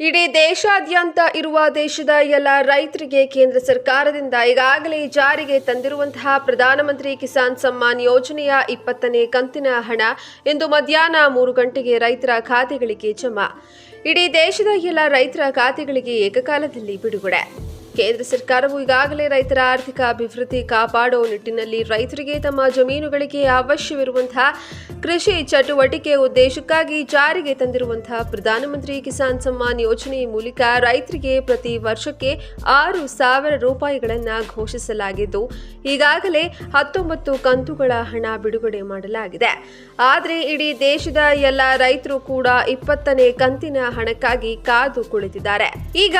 ಇಡೀ ದೇಶಾದ್ಯಂತ ಇರುವ ದೇಶದ ಎಲ್ಲ ರೈತರಿಗೆ ಕೇಂದ್ರ ಸರ್ಕಾರದಿಂದ ಈಗಾಗಲೇ ಜಾರಿಗೆ ತಂದಿರುವಂತಹ ಪ್ರಧಾನಮಂತ್ರಿ ಕಿಸಾನ್ ಸಮ್ಮಾನ್ ಯೋಜನೆಯ ಇಪ್ಪತ್ತನೇ ಕಂತಿನ ಹಣ ಇಂದು ಮಧ್ಯಾಹ್ನ ಮೂರು ಗಂಟೆಗೆ ರೈತರ ಖಾತೆಗಳಿಗೆ ಜಮಾ. ಇಡೀ ದೇಶದ ಎಲ್ಲ ರೈತರ ಖಾತೆಗಳಿಗೆ ಏಕಕಾಲದಲ್ಲಿ ಬಿಡುಗಡೆ. ಕೇಂದ್ರ ಸರ್ಕಾರವು ಈಗಾಗಲೇ ರೈತರ ಆರ್ಥಿಕ ಅಭಿವೃದ್ಧಿ ಕಾಪಾಡುವ ನಿಟ್ಟಿನಲ್ಲಿ ರೈತರಿಗೆ ತಮ್ಮ ಜಮೀನುಗಳಿಗೆ ಅವಶ್ಯವಿರುವಂತಹ ಕೃಷಿ ಚಟುವಟಿಕೆ ಉದ್ದೇಶಕ್ಕಾಗಿ ಜಾರಿಗೆ ತಂದಿರುವಂತಹ ಪ್ರಧಾನಮಂತ್ರಿ ಕಿಸಾನ್ ಸಮ್ಮಾನ್ ಯೋಜನೆ ಮೂಲಕ ರೈತರಿಗೆ ಪ್ರತಿ ವರ್ಷಕ್ಕೆ ಆರು ಸಾವಿರ ರೂಪಾಯಿಗಳನ್ನು ಘೋಷಿಸಲಾಗಿದ್ದು, ಈಗಾಗಲೇ ಹತ್ತೊಂಬತ್ತು ಕಂತುಗಳ ಹಣ ಬಿಡುಗಡೆ ಮಾಡಲಾಗಿದೆ. ಆದರೆ ಇಡೀ ದೇಶದ ಎಲ್ಲ ರೈತರು ಕೂಡ ಇಪ್ಪತ್ತನೇ ಕಂತಿನ ಹಣಕ್ಕಾಗಿ ಕಾದು ಕುಳಿತಿದ್ದಾರೆ. ಈಗ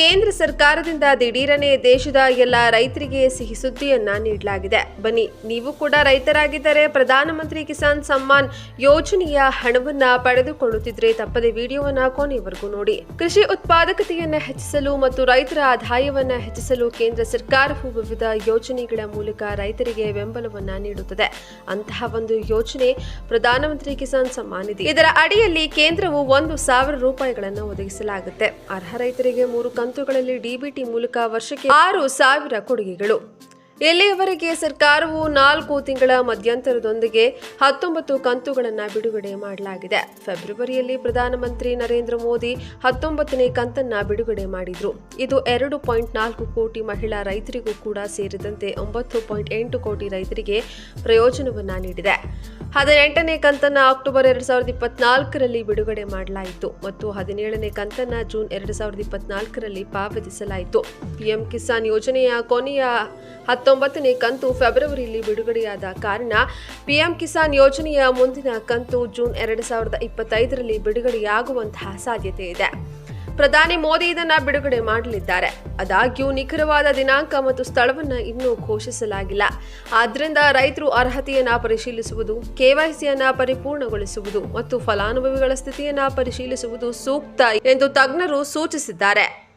ಕೇಂದ್ರ ಸರ್ಕಾರದಿಂದ ದಿಢೀರನೆ ದೇಶದ ಎಲ್ಲ ರೈತರಿಗೆ ಸಿಹಿ ಸುದ್ದಿಯನ್ನ ನೀಡಲಾಗಿದೆ. ಬನ್ನಿ, ನೀವು ಕೂಡ ರೈತರಾಗಿದ್ದರೆ ಪ್ರಧಾನಮಂತ್ರಿ ಕಿಸಾನ್ ಸಮ್ಮಾನ್ ಯೋಜನೆಯ ಹಣವನ್ನ ಪಡೆದುಕೊಳ್ಳುತ್ತಿದ್ರೆ ತಪ್ಪದೆ ವಿಡಿಯೋವನ್ನ ಕೊನೆಯವರೆಗೂ ನೋಡಿ. ಕೃಷಿ ಉತ್ಪಾದಕತೆಯನ್ನು ಹೆಚ್ಚಿಸಲು ಮತ್ತು ರೈತರ ಆದಾಯವನ್ನ ಹೆಚ್ಚಿಸಲು ಕೇಂದ್ರ ಸರ್ಕಾರವು ವಿವಿಧ ಯೋಜನೆಗಳ ಮೂಲಕ ರೈತರಿಗೆ ಬೆಂಬಲವನ್ನ ನೀಡುತ್ತದೆ. ಅಂತಹ ಒಂದು ಯೋಜನೆ ಪ್ರಧಾನಮಂತ್ರಿ ಕಿಸಾನ್ ಸಮ್ಮಾನ್ ನಿಧಿ. ಇದರ ಅಡಿಯಲ್ಲಿ ಕೇಂದ್ರವು ಒಂದು ಸಾವಿರ ರೂಪಾಯಿಗಳನ್ನು ಒದಗಿಸಲಾಗುತ್ತೆ. ಅರ್ಹ ರೈತರಿಗೆ ಮೂರು ಕಂತುಗಳಲ್ಲಿ ಡಿಬಿಟಿ ಮೂಲಕ ವರ್ಷಕ್ಕೆ ಆರು ಸಾವಿರ ಕೊಡುಗೆಗಳು. ಇಲ್ಲಿಯವರೆಗೆ ಸರ್ಕಾರವು ನಾಲ್ಕು ತಿಂಗಳ ಮಧ್ಯಂತರದೊಂದಿಗೆ ಹತ್ತೊಂಬತ್ತು ಕಂತುಗಳನ್ನು ಬಿಡುಗಡೆ ಮಾಡಲಾಗಿದೆ? ಫೆಬ್ರವರಿಯಲ್ಲಿ ಪ್ರಧಾನಮಂತ್ರಿ ನರೇಂದ್ರ ಮೋದಿ ಹತ್ತೊಂಬತ್ತನೇ ಕಂತನ್ನು ಬಿಡುಗಡೆ ಮಾಡಿದರು. ಇದು ಎರಡು ಪಾಯಿಂಟ್ ನಾಲ್ಕು ಕೋಟಿ ಮಹಿಳಾ ರೈತರಿಗೂ ಕೂಡ ಸೇರಿದಂತೆ ಒಂಬತ್ತು ಪಾಯಿಂಟ್ ಎಂಟು ಕೋಟಿ ರೈತರಿಗೆ ಪ್ರಯೋಜನವನ್ನು ನೀಡಿದೆ. ಹದಿನೆಂಟನೇ ಕಂತನ್ನ ಅಕ್ಟೋಬರ್ ಎರಡ್ ಸಾವಿರದ ಇಪ್ಪತ್ನಾಲ್ಕರಲ್ಲಿ ಬಿಡುಗಡೆ ಮಾಡಲಾಯಿತು ಮತ್ತು ಹದಿನೇಳನೇ ಕಂತನ್ನ ಜೂನ್ ಎರಡ್ ಸಾವಿರದ ಇಪ್ಪತ್ನಾಲ್ಕರಲ್ಲಿ ಪಾವತಿಸಲಾಯಿತು. ಪಿಎಂ ಕಿಸಾನ್ ಯೋಜನೆಯ ಕೊನೆಯ ಹತ್ತೊಂಬತ್ತನೇ ಕಂತು ಫೆಬ್ರವರಿಯಲ್ಲಿ ಬಿಡುಗಡೆಯಾದ ಕಾರಣ ಪಿಎಂ ಕಿಸಾನ್ ಯೋಜನೆಯ ಮುಂದಿನ ಕಂತು ಜೂನ್ ಎರಡು ಸಾವಿರದ ಇಪ್ಪತ್ತೈದರಲ್ಲಿ ಬಿಡುಗಡೆಯಾಗುವಂತಹ ಸಾಧ್ಯತೆ ಇದೆ. ಪ್ರಧಾನಿ ಮೋದಿ ಇದನ್ನ ಬಿಡುಗಡೆ ಮಾಡಲಿದ್ದಾರೆ. ಆದಾಗ್ಯೂ ನಿಖರವಾದ ದಿನಾಂಕ ಮತ್ತು ಸ್ಥಳವನ್ನ ಇನ್ನೂ ಘೋಷಿಸಲಾಗಿಲ್ಲ. ಆದ್ದರಿಂದ ರೈತರು ಅರ್ಹತೆಯನ್ನ ಪರಿಶೀಲಿಸುವುದು ಕೆವೈಸಿಯನ್ನ ಪರಿಪೂರ್ಣಗೊಳಿಸುವುದು ಮತ್ತು ಫಲಾನುಭವಿಗಳ ಸ್ಥಿತಿಯನ್ನ ಪರಿಶೀಲಿಸುವುದು ಸೂಕ್ತ ಎಂದು ತಜ್ಞರು ಸೂಚಿಸಿದ್ದಾರೆ.